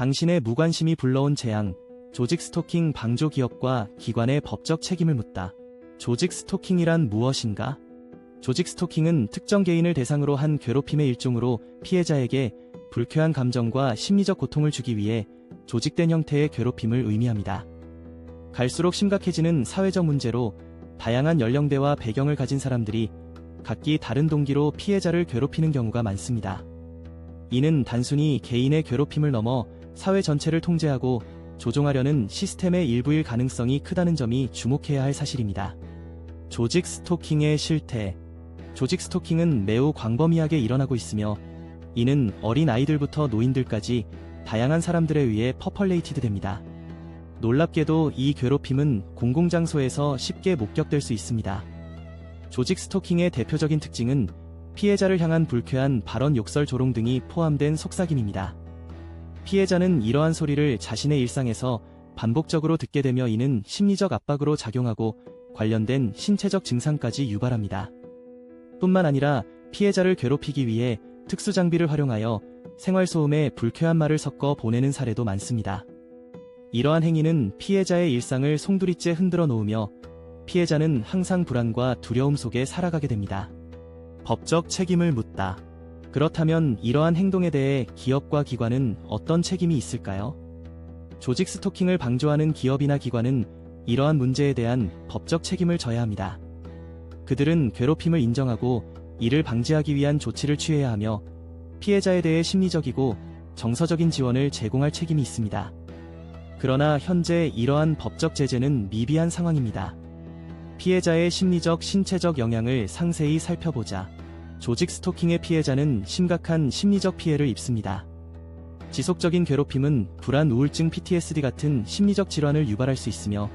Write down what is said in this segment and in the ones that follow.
당신의 무관심이 불러온 재앙, 조직 스토킹 방조 기업과 기관의 법적 책임을 묻다. 조직 스토킹이란 무엇인가? 조직 스토킹은 특정 개인을 대상으로 한 괴롭힘의 일종으로 피해자에게 불쾌한 감정과 심리적 고통을 주기 위해 조직된 형태의 괴롭힘을 의미합니다. 갈수록 심각해지는 사회적 문제로 다양한 연령대와 배경을 가진 사람들이 각기 다른 동기로 피해자를 괴롭히는 경우가 많습니다. 이는 단순히 개인의 괴롭힘을 넘어 사회 전체를 통제하고 조종하려는 시스템의 일부일 가능성이 크다는 점이 주목해야 할 사실입니다. 조직 스토킹의 실태 조직 스토킹은 매우 광범위하게 일어나고 있으며 이는 어린 아이들부터 노인들까지 다양한 사람들에 의해 퍼펄레이티드 됩니다. 놀랍게도 이 괴롭힘은 공공장소에서 쉽게 목격될 수 있습니다. 조직 스토킹의 대표적인 특징은 피해자를 향한 불쾌한 발언 욕설 조롱 등이 포함된 속삭임입니다. 피해자는 이러한 소리를 자신의 일상에서 반복적으로 듣게 되며 이는 심리적 압박으로 작용하고 관련된 신체적 증상까지 유발합니다. 뿐만 아니라 피해자를 괴롭히기 위해 특수 장비를 활용하여 생활소음에 불쾌한 말을 섞어 보내는 사례도 많습니다. 이러한 행위는 피해자의 일상을 송두리째 흔들어 놓으며 피해자는 항상 불안과 두려움 속에 살아가게 됩니다. 법적 책임을 묻다. 그렇다면 이러한 행동에 대해 기업과 기관은 어떤 책임이 있을까요? 조직 스토킹을 방조하는 기업이나 기관은 이러한 문제에 대한 법적 책임을 져야 합니다. 그들은 괴롭힘을 인정하고 이를 방지하기 위한 조치를 취해야 하며 피해자에 대해 심리적이고 정서적인 지원을 제공할 책임이 있습니다. 그러나 현재 이러한 법적 제재는 미비한 상황입니다. 피해자의 심리적, 신체적 영향을 상세히 살펴보자. 조직 스토킹의 피해자는 심각한 심리적 피해를 입습니다. 지속적인 괴롭힘은 불안, 우울증, PTSD 같은 심리적 질환을 유발할 수 있으며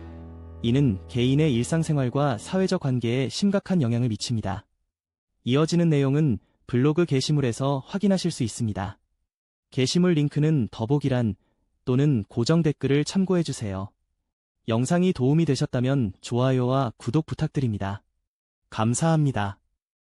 이는 개인의 일상생활과 사회적 관계에 심각한 영향을 미칩니다. 이어지는 내용은 블로그 게시물에서 확인하실 수 있습니다. 게시물 링크는 더보기란 또는 고정 댓글을 참고해주세요. 영상이 도움이 되셨다면 좋아요와 구독 부탁드립니다. 감사합니다.